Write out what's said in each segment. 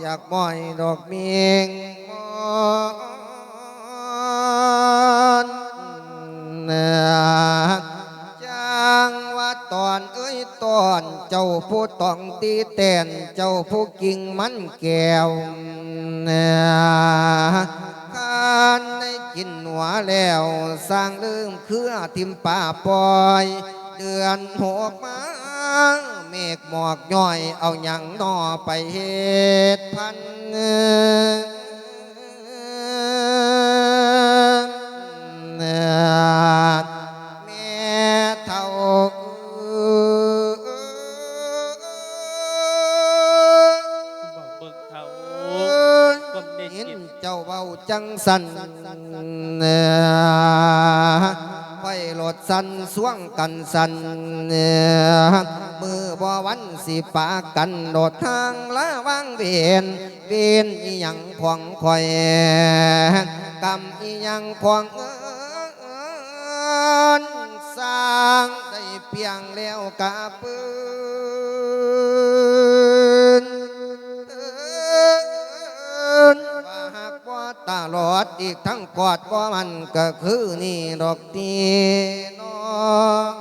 อยากบ่อยดอกเมียงมอนจางว่าตอนเอ้ยตอนเจ้าผู้ต้องตีแตนเจ้าผู้กิ่งมันแก้วข้านได้กินหัวแล้วสร้างลืมเครือทิมป่าปอย เดือนหกมา เมฆหมอกย่อยเอาหยังนอไปเฮ็ดพันแม่เท่าบอกเบิกเขาความเด็ดห็นจ็บเจ้าเบาจังสันไฟโหลดสันสวงกันสัน บ่วันสิปากันโดดทางละวางเวียนเวียนอีหยังขวงคอยกำอีหยังขวงเอินสร้างได้เพียงแล้วกะปืนว่าหากว่าตาหลอดอีกทั้งกอดว่ามันก็คือนี่ดอกตีนอม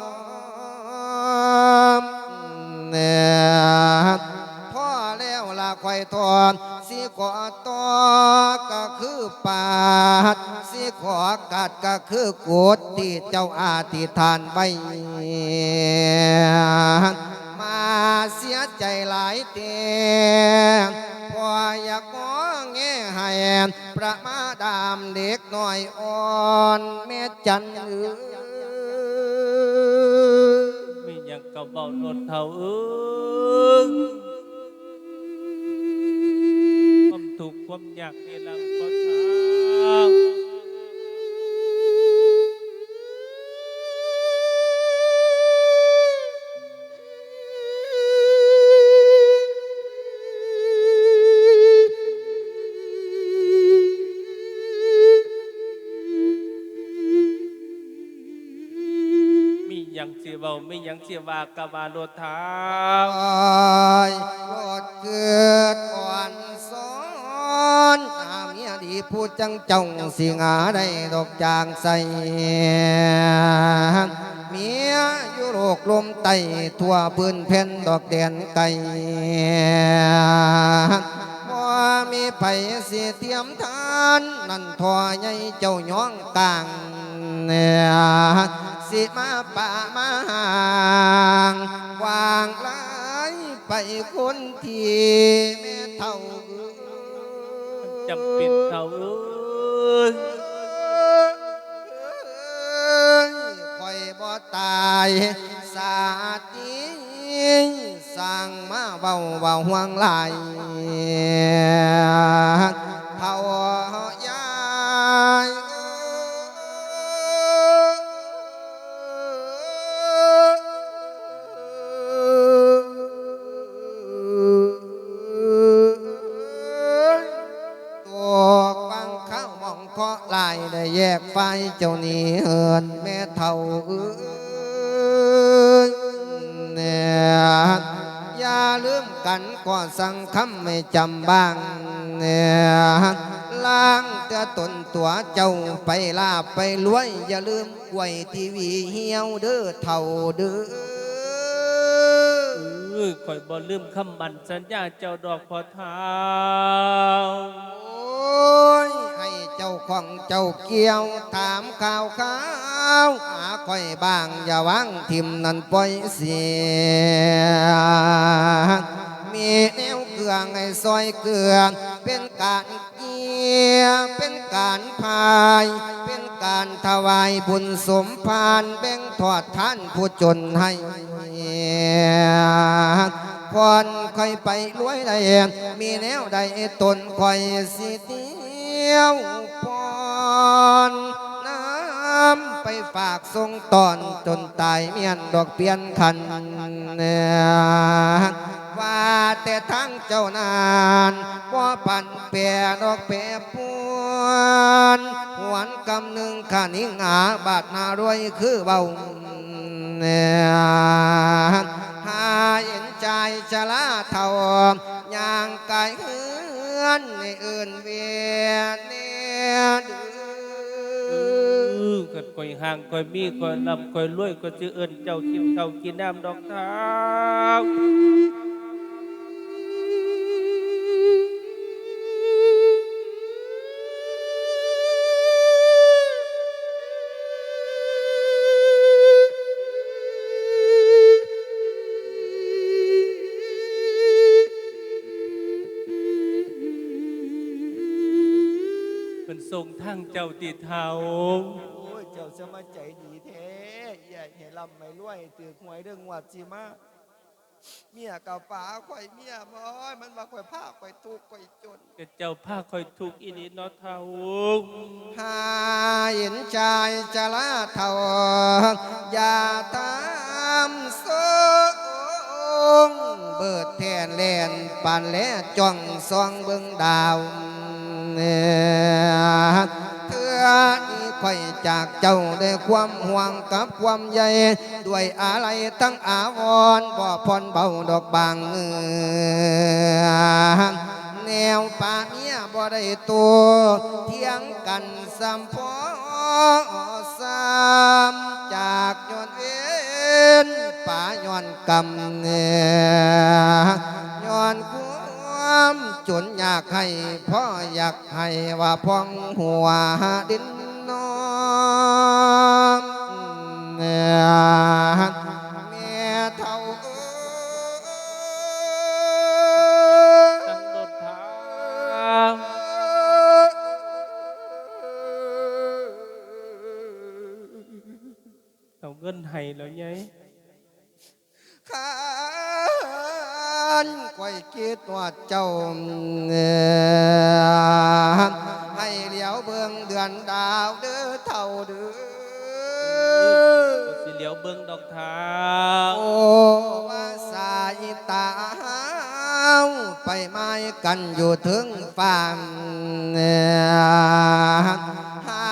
คือกูดที่เจ้าอาธิทานไว้มาเสียใจหลายเตียพออยากมองแง่ให้ประมาดามเด็กน้อยอ่อนแม่จันเอ้ยมีอย่างกับเบารถเขาเอ้ยความถูกข์ความยากนี่ละก็ทา ย่างเสียเบาไม่ย่างเสียว่ากะบารถทางตายโลดเกิดอ่อนสอนอาเมียดีพูดจังจงสิงาได้ดอกจางใสเมียอยู่โลกลมไตทั่วพื้นแผ่นดอกแดนไก่บ่มีไผสิเทียมทาน นั่นทอใหญ่เจ้าย้องกลาง สิมาป่ามาห่างวางหลายไปคนที่แม่เท่าจำเป็นเขาเอ้ยคอยบ่ตายสาติสั่งมาเบาเบาห่วงไหล แยเจ้านี้เหินแม่เท่าเอ้ยเนี่ยอย่าลืมกันก่อสั่งคำไม่จำบ้างเนี่ยล้างเตือตนตัวเจ้าไปลาบไปรวย อย่าลืมกวยทีวีเหี่ยวเด้อเท่าเด้อคอยบ่ลืมคำบันสัญญาเจ้าดอกพอเท้าโอ้ย เจ้าของเจ้าเกี่ยวถามข่าวข่าวหาค่อยบางอย่าวางทิมนั่นปล่อยเสียมีแนวเครื่องให้ซอยเกลือเป็นการเกี่ยเป็นการพาย เป็นการถวายบุญสมภารแบ่งทอดท่านผู้จนให้พรค่อยไปรวยได้มีแนวใดตนค่อยสิเดี ยวพรน้ำไปฝากทรงตอนจนตายเมียนดอกเปลี่ยนคันว่าแต่ทั้งเจ้านานว่าปั่นเปียดอกเปียปวนหวนกำหนึ่งขานิงหาบาดนารวยคือเบาเนี่ยหาเห็นใจชะลาเท่างกายคือ อนให้เอื่นเวียนเนี่ยดื้อกัอยห่างคอยมีคอยลำคอยรวยก็จืะเอื่นเจ้าชินเท่ากินน้ำดอกท้า ทรงทั้งเจ้าติเทาโอ้ยเจ้าสมาใจดีแท้อย่าเห็นลำไม่รวยตือหวยเรื่องวัดสิมาเมียกับป๋าข่อยเมียบอยมันมาข่อยผ้าข่อยทุกข์ข่อยจนแต่เจ้าผ้าคอยทุกข์อีนี่เนาะเทาหาเห็นชายจะละเท่าอย่าตามสงเบิดแทนแลนปานและจ้องซองเบิ่งดาวเธออี ค่อยจากเจ้าได้ความห่วงกับความใหญ่ด้วยอะไรตั้งอาวรบ่พรเบาดอกบางเมือแนวป่าเมียบ่ได้ตัวเที่ยงกันซ้ำพอซ้ำจากย้อนเวนป่าย้อนกำเนียย้อนความ จนอยากให้พ่ออยากให้ว่าพ้องหัวดินนอนเมียเท่าเอ้ยตั้งรถทางเอาเงินให้แล้วไงขัน ก้อยคิดว่าเจ้าให้เหลียวเบิ่งเดือนดาวเด้อเท่าเด้อสิเหลียวเบิ่งดอกท้าโอ้ว่าสายตาไปไม้กันอยู่ถึงฟังหา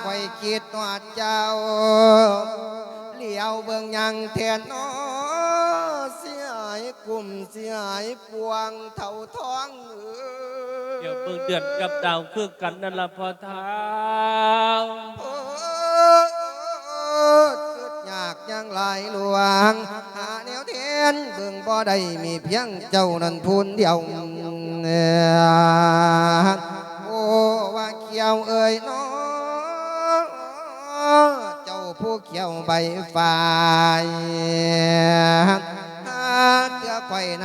ไว้คิดว่าเจ้า เหลียวเบิ่งยังแทนน้อเสียหาย กุ่มเสียหายปวงเท่าท้องเอ้ยเดี๋ยวเบิ่งเดือนกับดาวคือกันนั่นละพอเท้าโอ้จุดยากยังหลายหลวง หาแนวเทียนเบิ่งบ่ได้มีเพียงเจ้านั้นพูนเดียวโอ้ว่าเขียวเอ่ยน้อเจ้าผู้เขียวใบฝ่าย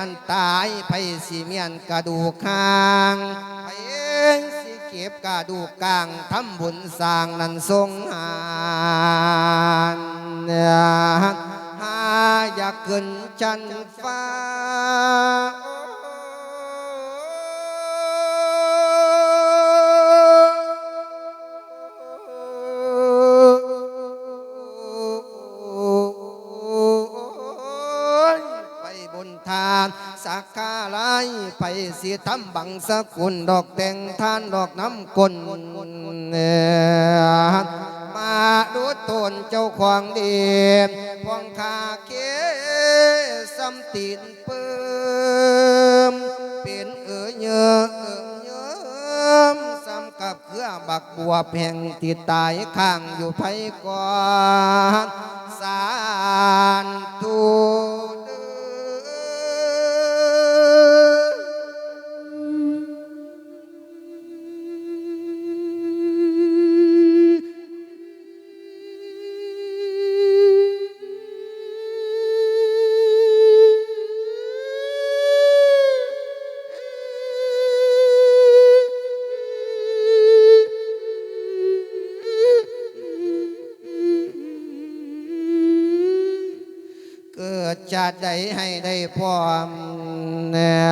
นั้นตายไปสิเมียนกระดูกคางไปเองสิเก็บกระดูกกลางทำบุญสร้างนั้นทรงหานหาอยากขึ้นจันฟ้า ทำบังสกุลดอกแต่งทานดอกน้ำกลมาดูตนเจ้าของดีพองคาเคสัมตินเปิมเป็นเอ๋ยเยอะเอ๋ยเยอะซ้ำกับเครือบักบัวแห่งที่ตายข้างอยู่ไผก่อนสา ชาติใดให้ได้พร้อมเนี่ย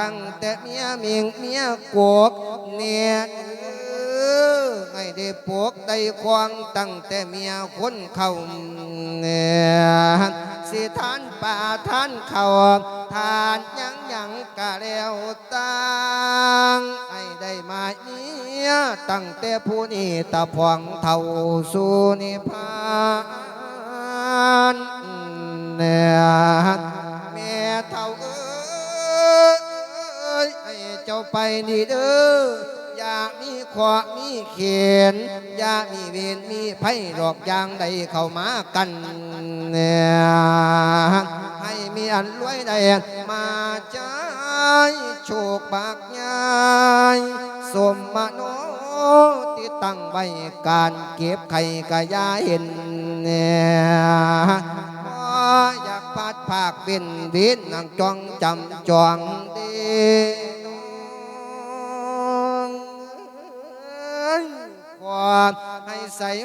ตั้งแต่เมียเมียงเมียกวกเนี่ยเอให้ได้ปวกได้ควงตั้งแต่เมียคนเข้าเนี่ยสิท่านป่าท่านเขาทานยังยังกะแล้วตั้งให้ได้มาเมียตั้งแต่ผู้นี้ตะพองเท่าสู่นิพพาน เนี่ยแม่เท่าเอ้ยให้เจ้าไปนี่เด้ออย่ามีขวามีเขียนอยาอยามีเวรมีไพ่ดอกยางใดเข้ามากันเนี่ยให้มีอันรวยได้มาใจโชคบากยายสมมโนที่ตั้งไว้การเก็บไข่กะยาเห็นเนี่ย ภาคเป็นบินนั่งจ้องจำจองดีน้องความให้ใส่